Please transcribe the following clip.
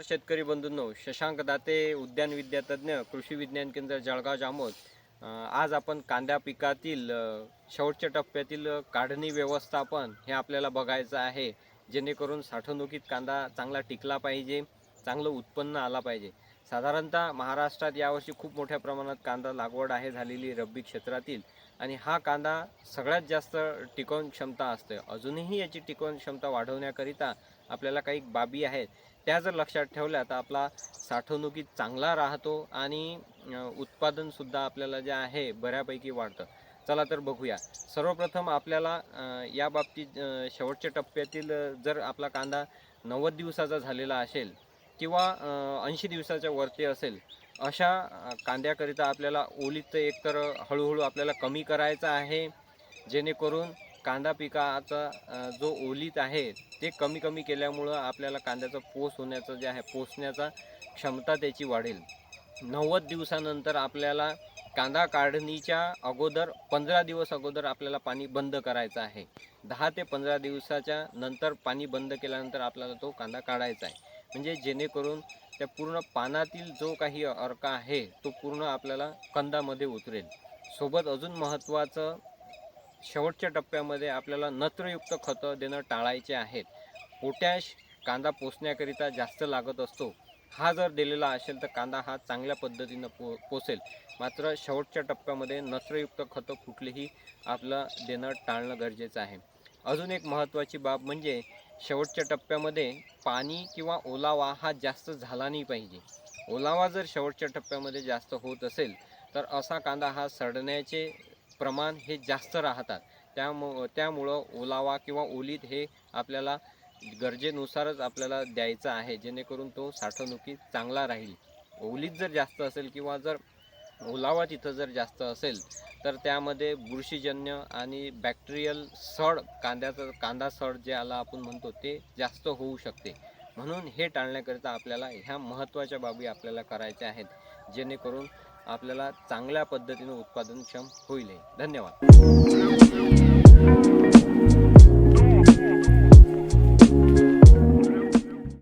नमस्कार शेतकरी बंधूंनो शशांक दाते उद्यान विद्यातज्ञ कृषी विज्ञान केंद्र जळगाव जामोद आज आपण कांदा पिकातील शेवटच्या टप्प्यातील काढणी व्यवस्थापन हे आपल्याला बघायचं आहे जेणेकरून साठवणुकीत कांदा चांगला टिकला पाहिजे चांगलं उत्पन्न आला पाहिजे. साधारणतः महाराष्ट्रात यावर्षी खूप मोठ्या प्रमाणात कांदा लागवड आहे झालेली रब्बी क्षेत्रातील आणि हा कांदा सगळ्यात जास्त टिकवून क्षमता असते अजूनही याची टिकवून क्षमता वाढवण्याकरिता आपल्याला काही बाबी आहेत. त्या जर लक्षात ठेवल्या तर आपला साठवणुकीत चांगला राहतो आणि उत्पादनसुद्धा आपल्याला जे आहे बऱ्यापैकी वाढतं. चला तर बघूया. सर्वप्रथम आपल्याला या बाबतीत शेवटच्या टप्प्यातील जर आपला कांदा नव्वद दिवसाचा झालेला असेल किंवा ऐंशी दिवसाच्या वरती असेल अशा कांद्याकरिता आपल्याला ओलीत एकतर हळूहळू आपल्याला कमी करायचं आहे जेणेकरून कांदा पिकाचा जो ओलीत आहे ते कमी कमी केल्यामुळं आपल्याला कांद्याचं पोस होण्याचं जे आहे पोसण्याचा क्षमता त्याची वाढेल. नव्वद दिवसानंतर आपल्याला कांदा काढणीच्या अगोदर पंधरा दिवस अगोदर आपल्याला पाणी बंद करायचं आहे. दहा ते पंधरा दिवसाच्या नंतर पाणी बंद केल्यानंतर आपल्याला तो कांदा काढायचा आहे. म्हणजे जेणेकरून त्या पूर्ण पानातील जो काही अर्क आहे तो पूर्ण आपल्याला कंदामध्ये उतरेल. सोबत अजून महत्त्वाचं शेवटच्या टप्प्यामध्ये आपल्याला नत्रयुक्त खतं देणं टाळायचे आहेत. पोटॅश कांदा पोसण्याकरिता जास्त लागत असतो. हा जर दिलेला असेल तर कांदा हा चांगल्या पद्धतीनं पो पोसेल. मात्र शेवटच्या टप्प्यामध्ये नत्रयुक्त खतं कुठलीही आपलं देणं टाळणं गरजेचं आहे. अजून एक महत्त्वाची बाब म्हणजे शेवटच्या टप्प्यामध्ये पाणी किंवा ओलावा हा जास्त झाला नाही पाहिजे. ओलावा जर शेवटच्या टप्प्यामध्ये जास्त होत असेल तर असा कांदा हा सडण्याचे प्रमाण हे जास्त राहतात. त्यामु त्यामुळं ओलावा किंवा ओलीत हे आपल्याला गरजेनुसारच आपल्याला द्यायचं आहे. जेणेकरून तो साठवणुकीत चांगला राहील. ओलीत जर जास्त असेल किंवा जर ओलावा तिथं जर जास्त असेल तर त्यामध्ये बुरशीजन्य आणि बॅक्टेरियल सड कांद्याचं कांदा सड जे आला आपण म्हणतो ते जास्त होऊ शकते. म्हणून हे टाळण्याकरिता आपल्याला ह्या महत्त्वाच्या बाबी आपल्याला करायच्या आहेत. जेणेकरून आपल्याला चांगल्या पद्धतीनं उत्पादनक्षम होईल धन्यवाद.